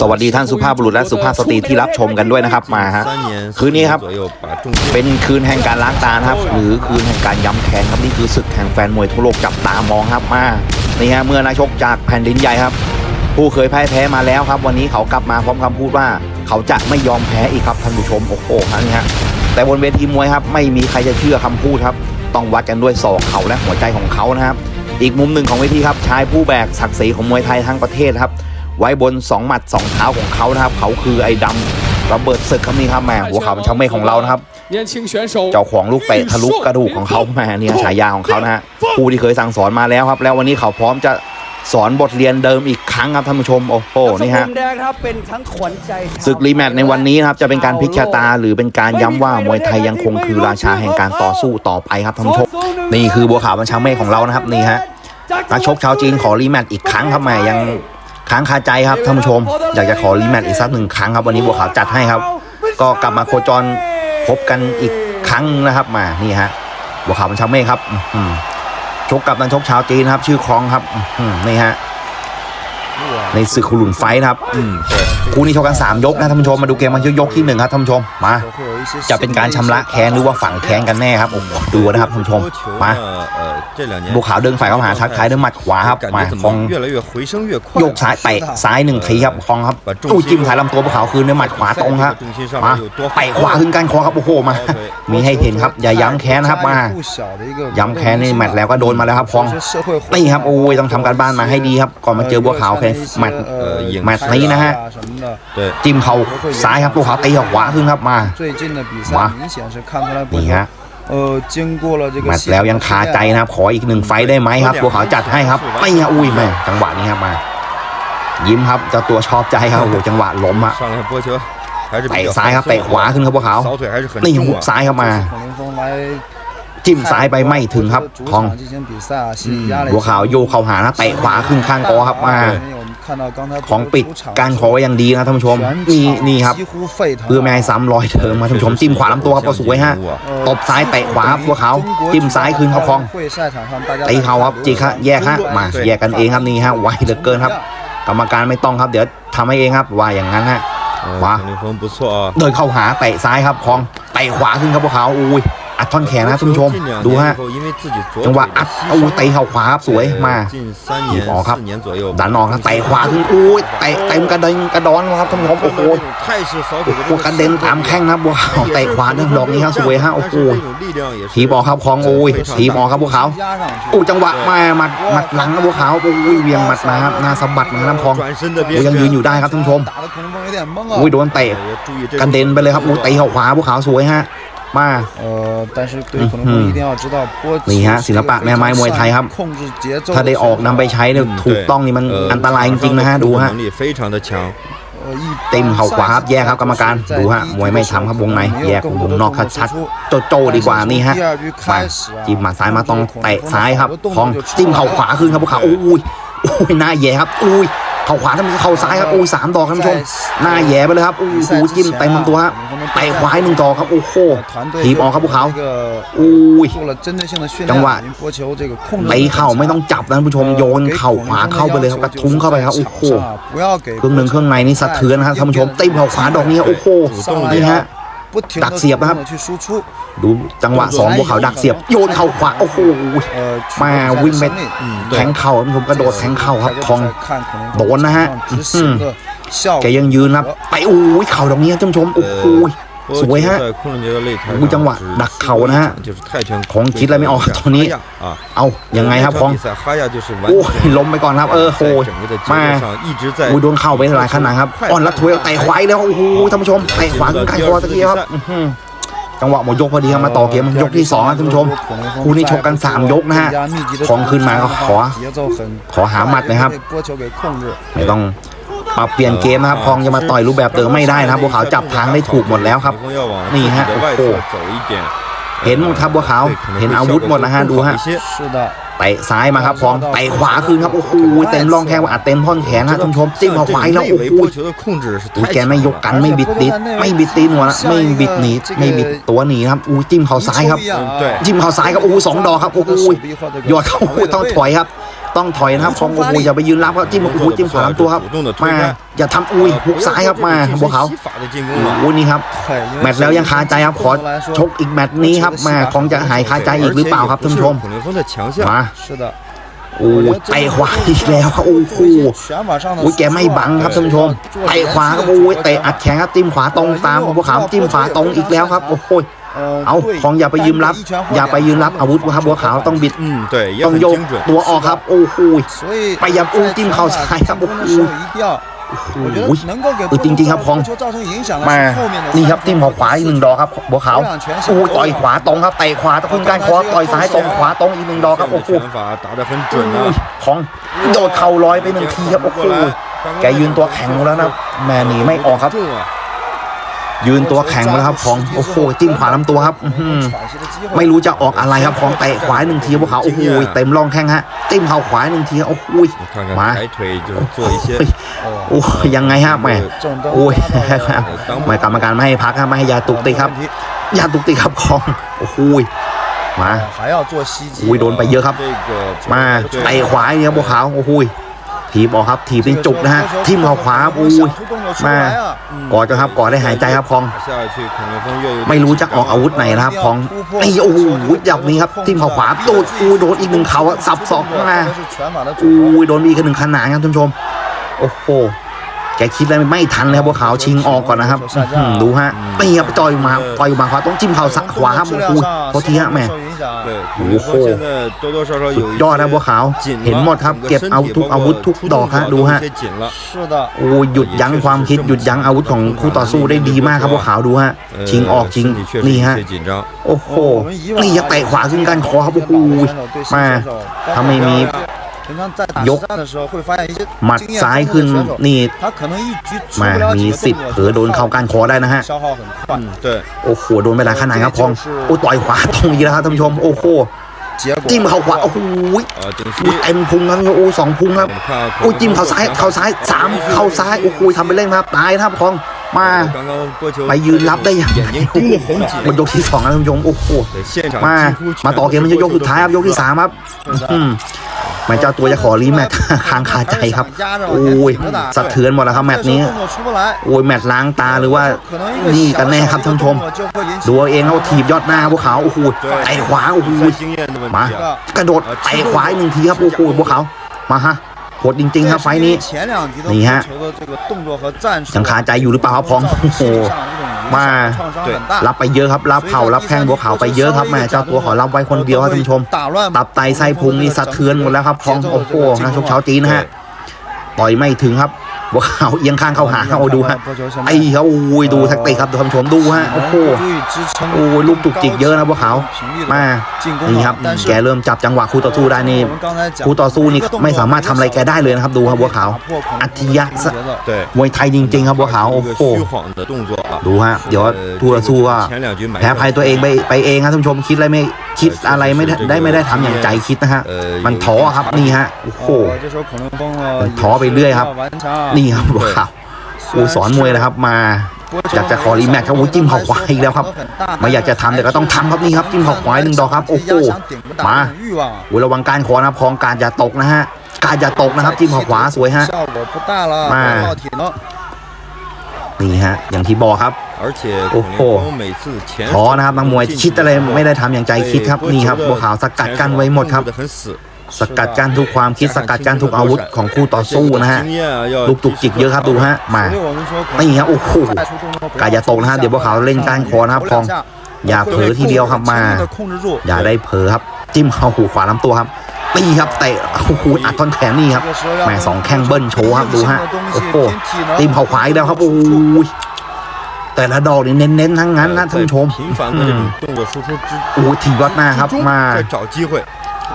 สวัสดีท่านสุภาพบุรุษและสุภาพสตรีที่รับชมกันด้วยนะครับมาฮะคืนนี้ครับ เป็นคืนแห่งการล้างตานะครับ หรือคืนแห่งการย้ำแค้นครับนี่คือศึกแห่งแฟนมวยทั่วโลกจับตามองครับมานี่ฮะเมื่อนักชกจากแผ่นดินใหญ่ครับ ผู้เคยพ่ายแพ้มาแล้วครับ วันนี้เขากลับมาพร้อมคำพูดว่า เขาจะไม่ยอมแพ้อีกครับท่านผู้ชมโอ้โหฮะนี่ฮะแต่บนเวทีมวยครับไม่มีใครจะเชื่อคำพูดครับ ต้องวัดกันด้วยศอกเขาและหัวใจของเขานะครับอีกมุมหนึ่งของเวทีครับชายผู้แบกศักดิ์ศรีของมวยไทยทั้งประเทศครับ ไว้บน 2 หมัด 2 เท้าของเขานะครับ เขาคือไอ้ดำระเบิดศึกครับนี่ครับแม่หัวเขาเป็นชางเมฆของเรานะครับเจ้าของลูกเตะทะลุกระดูกของเขาแม่เนี่ยฉายาของเขานะฮะครูที่เคยสั่งสอนมาแล้วครับ แล้ววันนี้เขาพร้อมจะสอนบทเรียนเดิมอีกครั้งครับท่านผู้ชมโอ้โหนี่ฮะศึกรีแมตช์ในวันนี้ครับจะเป็นการพิชาตา หรือเป็นการย้ำว่ามวยไทยยังคงคือราชาแห่งการต่อสู้ต่อไปครับท่านผู้ชมนี่คือบัวขาวบัญชาเมฆของเรานะครับนี่ฮะนักชกชาวจีนขอรีแมตช์อีกครั้งครับแม่ยัง ค้างคาใจครับท่านผู้ชม อยากจะขอรีแมตช์อีกสักหนึ่งครั้งครับวันนี้บัวขาวจัดให้ครับ ก็กลับมาโคจรพบกันอีกครั้งนะครับมานี่ฮะบัวขาวบันชาเมฆครับชกกับนักชกชาวจีนครับ ชื่อครองครับนี่ฮะ ในศึกคุลุนไฟครับคู่นี้ชกกัน 3 ยกนะท่านผู้ชมมาดูเกมมายกที่1ครับท่านผู้ชมมาจะเป็นการชำระแค้นหรือว่าฝังแค้นกันแน่ครับโอ้ดูนะครับท่านผู้ชมมาบัวขาวเดินฝ่ายเข้าหาทักท้ายด้วยหมัดขวาครับมาคองยกซ้ายเตะซ้ายหนึ่งทีครับคองครับตู้จิ้มสายลำตัวบัวขาวคืนด้วยหมัดขวาตรงครับมาเตะขวาขึ้นกันคอครับโอ้โหมา มีให้เห็นครับอย่าย้ำแค้นครับมา ย้ำแค้นในหมัดแล้วก็โดนมาแล้วครับคองตีครับโอ้ยต้องทำการบ้านมาให้ดีครับก่อนมาเจอบัวขาวแค้นแมตช์ แมตช์นี้นะฮะ 对， จิ้มเข่าซ้ายครับบัวขาวตีขวาขึ้นครับมา 最近的比赛哇明显是看出来不 นี่ 同 ฮะ 呃，经过了这个 แมตช์แล้วยังคาใจนะครับ ขออีกหนึ่งไฟต์ได้ไหมครับบัวขาวจัดให้ครับไม่ฮะอุ้ยแม่จังหวะนี้ครับมา ยิ้มครับเจ้าตัวชอบใจครับโอ้โหจังหวะล้มอะ 上来波球还是比 เตะ 较 ซ้ายครับเตะขวาขึ้นครับบัวขาว 扫腿还是很 นี่ 重 หุก 啊。 ซ้ายเข้ามา 孔令峰来 จิ้มซ้ายไปไม่ถึงครับ 主 คอง 场进行比赛啊，心理压力 บัวขาวโยกเข้าหานะเตะขวาขึ้นข้างคอครับมา 我们看到刚才 ของปิดการขออย่างดีนะท่านผู้ชมนี่นี่ครับเพื่อไม่ให้ซ้ำรอยเทิงมาท่านผู้ชมจิ้มขวาลำตัวครับก็สวยฮะตบซ้ายเตะขวาพวกเขาจิ้มซ้ายคืนเขาคลองตีเขาครับจีคะแยกฮะมาแยกกันเองครับนี่ฮะไวเหลือเกินครับ กรรมการไม่ต้องครับ เดี๋ยวทำให้เองครับว่าอย่างนั้นฮะมาเดินเข้าหาเตะซ้ายครับคลองเตะขวาขึ้นครับพวกเขาอุ้ย อัดท่อนแขนนะคุณผู้ชม ดูฮะ จังหวะอัดอู้เตะเข่าขวาครับสวยมาหยิบออกครับดันออกครับเตะขวาทุโอ้ยเตะเต็มกระเด็นกระดอนครับท่านผู้ชมโอ้โหโอ้กระเด็นตามแข้งนะบัวขาวเตะขวาเนื่อดอกนี้ครับสวยฮะโอ้โหทีบออกครับของโอ้ยทีบออกครับบุกเขาโอู้จังหวะมาหมัดหมัดหลังนะบัวขาโอ้ยเวียงหมัดนะครับหน้าสะบัดนะน้ำคลองยังยืนอยู่ได้ครับท่านผู้ชมโอ้ยโดนเตะกระเด็นไปเลยครับโอู้เตะเข่าขวาบุกเขาสวยฮะ มา 呃，但是对孔令峰一定要知道波 นี่ฮะศิลปะแม่ไม้มวยไทยครับ 控制节奏 ถ้าได้ออกนำไปใช้เนี่ยถูกต้องนี่มันอันตรายจริงๆนะฮะดูฮะ 能力非常的强。呃一 เต็มเข่าขวาครับแยกครับกรรมการดูฮะมวยไม่ทำครับวงในแยกวงนอกชัดๆโจโจดีกว่านี่ฮะมาจิ้มหมัดซ้ายมาตรงเตะซ้ายครับคลองจิ้มเข่าขวาขึ้นครับพวกเขาอุ้ยอุ้ยหน้าแย่ครับอุ้ย เข่าขวาท่าห้เข่าซ้ายครับโอ้ยสามดอกท่านผู้ชมหน้าแย่ไปเลยครับโอ้โหจิ้มเต็มลำตัวฮะเตะขวาให้นึ่งดอกครับโอ้โหถีบออกครับพวกเขาโอ้ยจังหวะไปเข่าไม่ต้องจับท่านผู้ชมโยนเข่าขวาเข้าไปเลยครับกระทุ้งเข้าไปครับโอ้โหเครื่องหนึ่งเครื่องในนี่สะเทือนครับท่านผู้ชมเต็มเข่าขวาดอกนี้โอ้โหนี่ฮะ ดักเสียบนะครับ ดูจังหวะสองบัเขาดักเสียบ โยนเข่าขวาโอ้โหมาวิ่งไปแดแทงเข่าท่านผู้ชมกระโดดแทงเข่าครับทองโดนนะฮะแกยังยืนนะไปโอ้ยเข่าตรงนี้ท่านผู้ชมโอ้โห สวยฮะดูจังหวะดักเข่านะฮะของคิดอะไรไม่ออกตอนนี้ เอายังไงครับคองโอ้ยล้มไปก่อนครับ เออโหมาอูโดนเข่าไปหลายขนาดครับอ่อนลัดถวยเต่ควายแล้วโอ้โหท่านผู้ชมเต่ขวาขึ้นไกลคอตะกี้ครับจังหวะหมดยกพอดีครับมาต่อเกมยกที่สองครับท่านผู้ชมคู่นี้ชกกัน 3 ยกนะฮะของขึ้นมาก็ขอ ขอหาหมัดนะครับไม่ต้อง ปรับเปลี่ยนเกมนะครับพองจะมาต่อยรูปแบบเติมไม่ได้นะครับบัวขาวจับทางได้ถูกหมดแล้วครับ นี่ฮะโอ้โหเห็นหมดครับบัวขาวเห็นอาวุธหมดนะฮะดูฮะไปซ้ายมาครับพองไปขวาคืนครับโอ้โหเต็มรองแทงอัดเต็มท่อนแขนฮะท่านชมจิ้มเขาควายแล้วโอ้โหอุ้แกไม่ยกกันไม่บิดติดไม่บิดตีนัวนะไม่บิดหนีไม่บิดตัวหนีครับอู้จิ้มเขาซ้ายครับ จิ้มเขาซ้ายครับโอ้โหสองดอกครับโอ้โหยอดเขาต้องถอยครับ ต้องถอยนะครับของโอ้โอย่าไปยืนรับครับจิ้มโอ้โจิ้มขวาลำตัวครับมาอย่าทำอุ้ยหุกซ้ายครับมาบัวขาวอุ้ยนี่ครับแมตช์แล้วยังคาใจครับขอชกอีกแมตช์นี้ครับมาของจะหายคาใจอีกหรือเปล่าครับท่านผู้ชมมาโอ้ไตขวาอีกแล้วครับโอ้โหโอ้ยแกไม่บังครับท่านผู้ชมไตขวาครับโอ้ยเตะอัดแขนครับจิ้มขวาตรงตามของบัวขาวจิ้มขวาตรงอีกแล้วครับโอ้โหเอาของอย่าไปยืมรับ อย่าไปยืมรับอาวุธครับบัวขาวต้องบิดต้องโยงตัวออกครับโอ้โหไปยับอู้จิ้มเข่าซ้ายครับโอ้โหอือจริงๆครับของมานี่ครับทีมหัวขวาอีกหนึ่งดอกครับบัวขาวโอ้ต่อยขวาตรงครับเตะขวาตะคุนการคอต่อยซ้ายตรงขวาตรงอีกหนึ่งดอกครับโอ้โหของโดดเข่าลอยไปหนึ่งทีครับโอ้โหแกยืนตัวแข็งแล้วนะแม่นี่ไม่ออกครับ ยืนตัวแข็งแล้วครับ ของโอ้โหจิ้มขวาลำตัวครับไม่รู้จะออกอะไรครับของเตะขวาหนึ่งทีพวกเขาโอ้โหเต็มร่องแข้งฮะจิ้มเข่าขวาหนึ่งทีโอ้โหมาโอ้ยังไงฮะแม่โอ้ยไม่กรรมการไม่ให้พักครับไม่ให้ยาตุกติครับยาตุกติครับของโอ้โหมาโอ้ยโดนไปเยอะครับ มาเตะขวาเนี่ยพวกเขาโอ้โห ทีบออกครับทีบมนี้จุกนะฮะทีมเขาขวาอุ้ยมากอดกัครับกอดได้หายใจครับพอง ไม่รู้จะออกอาวุธไหนนะครับพองไอ้โอ้โหอยัานี้ครับทีมเขาขวาโดนอู้โดนอีกหนึ่งเขาสับสองมาอู้ยโดนอีกหนึ่งขนาดครับท่านผู้ชม โอ้โหแกคิดอะไรไม่ทันเลยครับบัวขาชิงออกก่อนนะครับดูฮะตีครับจ่อยมาต่อยมาขวาต้องจิ้มเข่าสักขวาครับโอ้โหโทษทีฮะแม่ 对，孔令โอ้โห 峰现在多多少少 สุ 有 ด 一 ยอดนะบัวขาว 紧 เห็นหมดครับ 整个 เก็บ 身体 เอาทุก 包括 อาวุธทุก 出 ดอกฮะ 动 ดู 都有 ฮะ 些紧了。是的， โอ้ยหยุดยั้งความคิดหยุดยั้งอาวุธของคู่ต่อสู้ได้ดีมากครับบัวขาวดูฮะ 呃 ชิงออกชิง 身体确实 นี่ 有 ฮะ 些紧张。 โอ้โห นี่ยังเตะขวาขึ้นกันคอครับโอ้โหมา ถ้าไม่มี 平常在打 ยกหมัดซ้ายขึ้นนี่มามีสิทธิ์เผลอโดนเข้าการคอได้นะฮะโอ้โหโดนไปหลายขนาดครองโอ้ต่อยขวาตรงนี้แล้ครับท่านชมโอ้โหจิ้มเข่าขวาโอ้โหเต็มพุงครับโอ้สองพุงครับโอ้จิ้มเข่าซ้ายเข่าซ้ายสามเข่าซ้ายโอ้โหทำไปเล่นครับตายนะครับพองมาไปยืนรับได้อย่างไรมันยกที่สองนะท่านผู้ชมโอ้โหมามาต่อเกมมันจะยกสุดท้ายครับยกที่สามครับ หมายเจ้าตัวจะขอรีแมตค้างคาใจครับโอ้ยสะเทือนหมดแล้วครับแมตนี้โอ้ยแมตล้างตาหรือว่านี่กันแน่ครับท่านชมดูเองเขาถีบยอดหน้าพวกเขาวโอ้โหไตขวาโอ้โหมากระโดดไตขวาหนึ่งทีครับโอ้โหพวกเขามาฮะ โหดจริงๆครับไฟนี้นี่ฮะยังคาใจอยู่หรือเปล่าครัพองโอ้โหมารับไปเยอะครับ รับเข่ารับแข้งบัวขาวไปเยอะครับแม่เจ้าตัวขอรับไว้คนเดียวครับท่านผู้ชม ตับไตไส้พุงนี่สะเทือนหมดแล้วครับพองโอ้โหนะชกเช้าจีนฮะต่อยไม่ถึงครับ ว่าเขาเอียงข้างเข้าหาเขาดูฮะไอ้เขาอุ้ยดูแท็กติกครับท่านผู้ชมดูฮะโอ้โหโอ้ยลูกจุกจิกเยอะนะพวกเขามานี่ครับแกเริ่มจับจังหวะคู่ต่อสู้ได้นี่คู่ต่อสู้นี่ไม่สามารถทำอะไรแกได้เลยนะครับดูครับบัวขาอัจฉริยมวยไทยจริง ๆ ครับบัวขาโอ้โหดูฮะเดี๋ยวคู่ต่อสู้ว่าแพ้ภัยตัวเองไปไปเองครับท่านผู้ชมคิดอะไรไม่ คิดอะไรไม่ได้ได้ไม่ได้ทำอย่างใจคิดนะฮะ มันท้อครับนี่ฮะโอ้โหมันท้อไปเรื่อยครับ นี่ครับบัวขาวครูสอนมวยนะครับมาอยากจะขอรีแมตช์ครับโอ้ยจิ้มเข่าขวาอีกแล้วครับไม่อยากจะทำแต่ก็ต้องทำครับนี่ครับจิ้มเข่าขวาหนึ่งดอกครับโอ้โหมาโอ้ยระวังการขอนะครับพองการอย่าตกนะฮะการอย่าตกนะครับ จิ้มเข่าขวาสวยฮะมานี่ฮะอย่างที่บอกครับ โอ้โหทอนะครับนักมวยคิดอะไรไม่ได้ทำอย่างใจคิดครับนี่ครับบัวขาวสกัดกันไว้หมดครับ สกัดกันทุกความคิดสกัดกันทุกอาวุธของคู่ต่อสู้นะฮะลูกจุกจิกเยอะครับดูฮะมาไม่ครับโอ้โหกายาตกนะฮะเดี๋ยวบัวขาวเล่นก้านคอนะครับคองอย่าเผลอทีเดียวครับมา อย่าได้เผลอครับ จิ้มเข่าหูขวาลำตัวครับตีครับเตะโอ้โหอัดท่อนแขนนี่ครับแหมสองแข้งเบิ้ลโชว์ครับดูฮะโอ้โหตีมเข่าขวาอีกแล้วครับโอ้ย แต่ละดอกนี่เน้นๆทั้งนั้นนะท่านชมโอ้ถีบยหน้าครับมา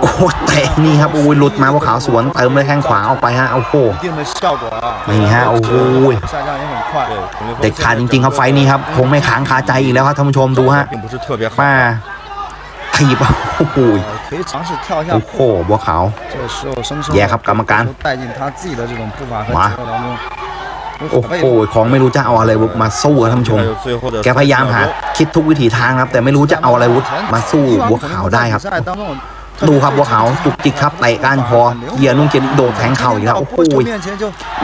โอ้เตะนี่ครับโอ้ยหลุดมาว่าขาวสวนเติมเลยแข้งขวาออกไปฮะโอ้โหนี่ฮะโอ้ยหเด็กขาดจริงๆครับไฟนี้ครับคงไม่ค้างคาใจอีกแล้วครับท่านผู้ชมดูฮะมาถีบโอ้โหโอ้โหบัวขาวแย่ครับกรรมการมา โอ้โหของไม่รู้จะเอาอะไรมาสู้ท่านผู้ชม แกพยายามหาคิดทุกวิถีทางครับ แต่ไม่รู้จะเอาอะไรวุฒมาสู้บัวขาวได้ครับ ดูครับบัวขาวจุกจิกครับเตะก้านคอเกียร์นุ่งเจนโดดแทงเข่าอีกแล้วโอ้โห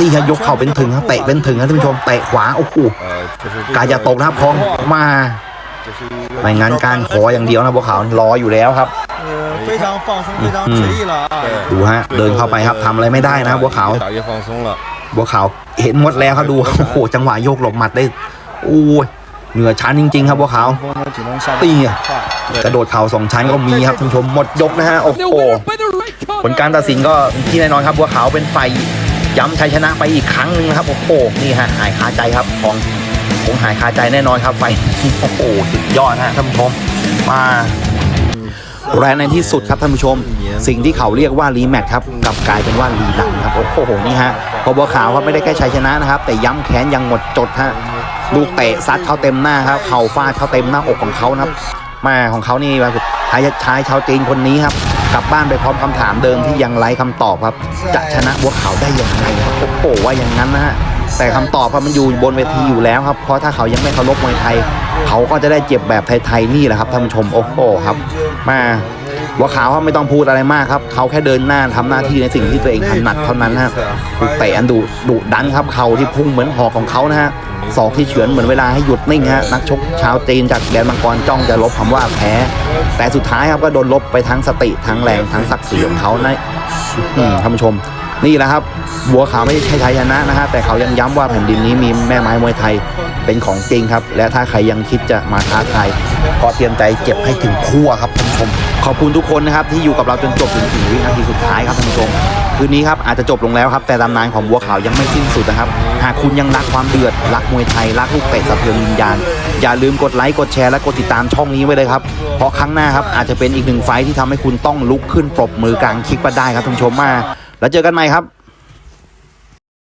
นี่ครับยกเข่าเป็นถึงครับเตะเป็นถึงครับท่านผู้ชมเตะขวาโอ้โหกายจะตกนะครับพองมาไม่งั้นการขออย่างเดียวนะบัวขาวรออยู่แล้วครับดูฮะเดินเข้าไปครับทำอะไรไม่ได้นะบัวขาว บัวขาวเห็นหมดแล้วครับดูโอ้โหจังหวะโยกหลบหมัดได้โอ้ยเหนือชั้นจริง ๆ ครับบัวขาวตีกระโดดเข่าสองชั้นก็มีครับท่านชมหมดยกนะฮะโอ้โหผลการตัดสินก็ที่แน่นอนครับบัวขาวเป็นไฟย้ำชัยชนะไปอีกครั้งนึงครับโอ้โหนี่ฮะหายคาใจครับของคงหายคาใจแน่นอนครับไฟโอ้โหสุดยอดฮะท่านผู้ชมมาแรงในที่สุดครับท่านผู้ชม สิ่งที่เขาเรียกว่ารีแมทครับกลับกลายเป็นว่ารีลังครับโอ้โหนี่ฮะ พอบัวขาวครับไม่ได้แค่ชัยชนะนะครับ แต่ย้ำแค้นยังหมดจดฮะลูกเตะซัดเข้าเต็มหน้าครับเข่าฟาดเข้าเต็มหน้าอกของเขานะครับแมาของเขานี่แบบชายชายชาวจีนคนนี้ครับกลับบ้านไปพร้อมคำถามเดิมที่ยังไร้คำตอบครับ จะชนะบัวขาวได้อย่างไรครับโอ้โหว่าอย่างนั้นนะฮะแต่คำตอบครับมันอยู่บนเวทีอยู่แล้วครับเพราะถ้าเขายังไม่เคารพมวยไทย เขาก็จะได้เจ็บแบบไทยๆนี่แหละครับท่านผู้ชมโอ้โหครับมา บัวขาวครับไม่ต้องพูดอะไรมากครับ เขาแค่เดินหน้าทำหน้าที่ในสิ่งที่ตัวเองถนัดเท่านั้นฮะลูกเตะอันดุดุดันครับเข่าที่พุ่งเหมือนหอกของเขานะฮะศอกที่เฉือนเหมือนเวลาให้หยุดนิ่งฮะนักชกชาวจีนจากแดนมังกรจ้องจะลบคำว่าแพ้ แต่สุดท้ายครับก็โดนลบไปทั้งสติทั้งแรงทั้งศักดิ์ศรีของเขานะอืมท่านผู้ชมนี่แหละครับ บัวขาวไม่ใช่ชัยชนะนะฮะแต่เขายังย้ำว่าแผ่นดินนี้มีแม่ไม้มวยไทย เป็นของจริงครับ และถ้าใครยังคิดจะมาท้าทายก็เตรียมใจเจ็บให้ถึงขั้วครับท่านผู้ชม ขอบคุณทุกคนนะครับที่อยู่กับเราจนจบถึงถึงวินาทีสุดท้ายครับท่านผู้ชมคืนนี้ครับอาจจะจบลงแล้วครับ แต่ตำนานของบัวขาวยังไม่สิ้นสุดนะครับ หากคุณยังรักความเดือด รักมวยไทย รักลูกเตะสะเทือนวิญญาณ อย่าลืมกดไลค์กดแชร์และกดติดตามช่องนี้ไว้เลยครับ เพราะครั้งหน้าครับอาจจะเป็นอีกหนึ่งไฟที่ทำให้คุณต้องลุกขึ้นปรบมือกลางคลิกมาได้ครับท่านผู้ชมมา แล้วเจอกันใหม่ครับ